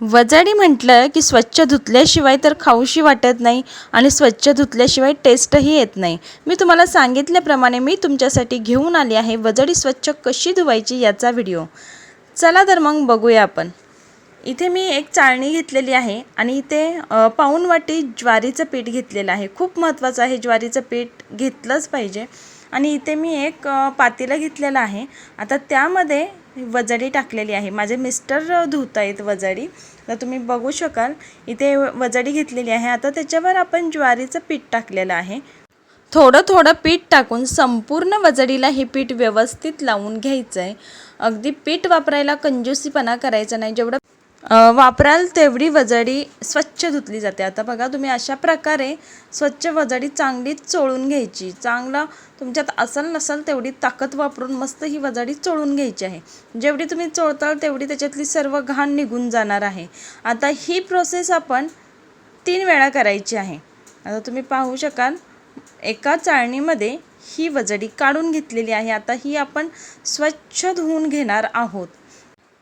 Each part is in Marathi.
वजाडी म्हटलं की स्वच्छ धुतल्याशिवाय तर खाऊशी वाटत नाही आणि स्वच्छ धुतल्याशिवाय टेस्टही येत नाही. मी तुम्हाला सांगितल्याप्रमाणे मी तुमच्यासाठी घेऊन आली आहे वजडी स्वच्छ कशी धुवायची याचा व्हिडिओ. चला तर मग बघूया आपण. इथे मी एक चाळणी घेतलेली आहे आणि इथे पाऊण वाटी ज्वारीचं पीठ घेतलेलं आहे. खूप महत्त्वाचं आहे ज्वारीचं पीठ घेतलंच पाहिजे. आणि इथे मी एक पातेलं घेतलेलं आहे. आता त्यामध्ये वजडी टाकलेली आहे. माझे मिस्टर धुत आहेत वजडी. तर तुम्ही बघू शकाल इथे वजडी घेतलेली आहे. आता त्याच्यावर आपण ज्वारीचं पीठ टाकलेलं आहे. थोडं थोडं पीठ टाकून संपूर्ण वजडीला हे पीठ व्यवस्थित लावून घ्यायचं आहे अगदी पीठ वापरायला कंजूसीपणा करायचा नाही. जेवढं वापराल तेवढी वजडी स्वच्छ धुतली जाते. आता बघा तुम्ही अशा प्रकारे स्वच्छ वजडी चांगली चोळून घ्यायची. चांगला तुमच्यात असल नसल तेवढी ताकद वापरून मस्त ही वजडी चोळून घ्यायची आहे. जेवढी तुम्ही चोळताल तेवढी त्याच्यातली सर्व घाण निघून जाणार आहे. आता ही प्रोसेस आपण तीन वेळा करायची आहे. आता तुम्ही पाहू शकाल एका चाळणीमध्ये ही वजडी काढून घेतलेली आहे. आता ही आपण स्वच्छ धुवून घेणार आहोत.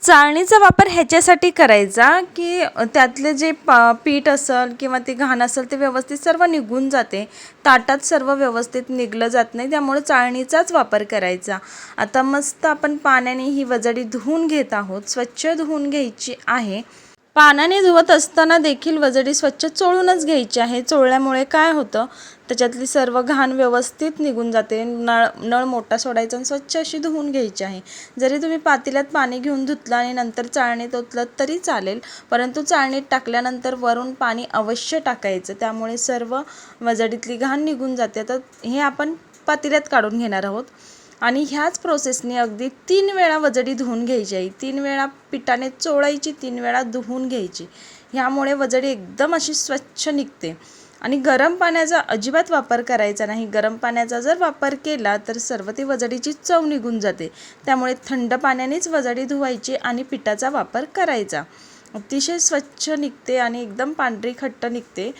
चाळणीचा वापर ह्याच्यासाठी करायचा की त्यातले जे पा पीठ असेल किंवा ते घाण असेल ते व्यवस्थित सर्व निघून जाते. ताटात सर्व व्यवस्थित निघलं जात नाही त्यामुळे चाळणीचाच वापर करायचा. आता मस्त आपण पाण्याने ही वजडी धुवून घेत आहोत. स्वच्छ धुवून घ्यायची आहे. पाण्याने धुवत असताना देखील वजडी स्वच्छ चोळूनच घ्यायची आहे. चोळल्यामुळे काय होतं? त्याच्यातली सर्व घाण व्यवस्थित निघून जाते. नळ नळ मोठा सोडायचा आणि स्वच्छ अशी धुवून घ्यायची आहे. जरी तुम्ही पातेल्यात पाणी घेऊन धुतलं आणि नंतर चाळणीत ओतलं तरी चालेल परंतु चाळणीत टाकल्यानंतर वरून पाणी अवश्य टाकायचं. त्यामुळे सर्व वजडीतली घाण निघून जाते. तर हे आपण पातेल्यात काढून घेणार आहोत. आणि ह्याच प्रोसेसने अगदी तीन वेळा वजडी धुवून घ्यायची आहे तीन वेळा पिठाने चोळायची तीन वेळा धुवून घ्यायची. ह्यामुळे वजडी एकदम अशी स्वच्छ निघते. आणि गरम पाण्याचा अजिबात वापर करायचा नाही. गरम पाण्याचा जर वापर केला तर सर्व ती वजडीची चव निघून जाते. त्यामुळे थंड पाण्यानेच वजडी धुवायची आणि पिठाचा वापर करायचा. अतिशय स्वच्छ निघते आणि एकदम पांढरी खट्ट निघते.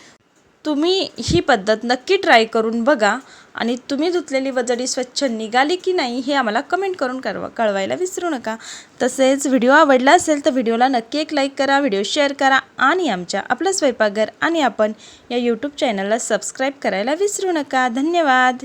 तुम्ही ही पद्धत नक्की ट्राय करून बघा आणि तुम्ही धुतलेली वजडी स्वच्छ निघाली की नाही हे आम्हाला कमेंट करून कळवा कळवायला विसरू नका. तसेच व्हिडिओ आवडला असेल तर व्हिडिओला नक्की एक लाईक करा व्हिडिओ शेअर करा आणि आमच्या आपलं स्वयंपाकघर आणि आपण या यूट्यूब चॅनलला सबस्क्राईब करायला विसरू नका. धन्यवाद.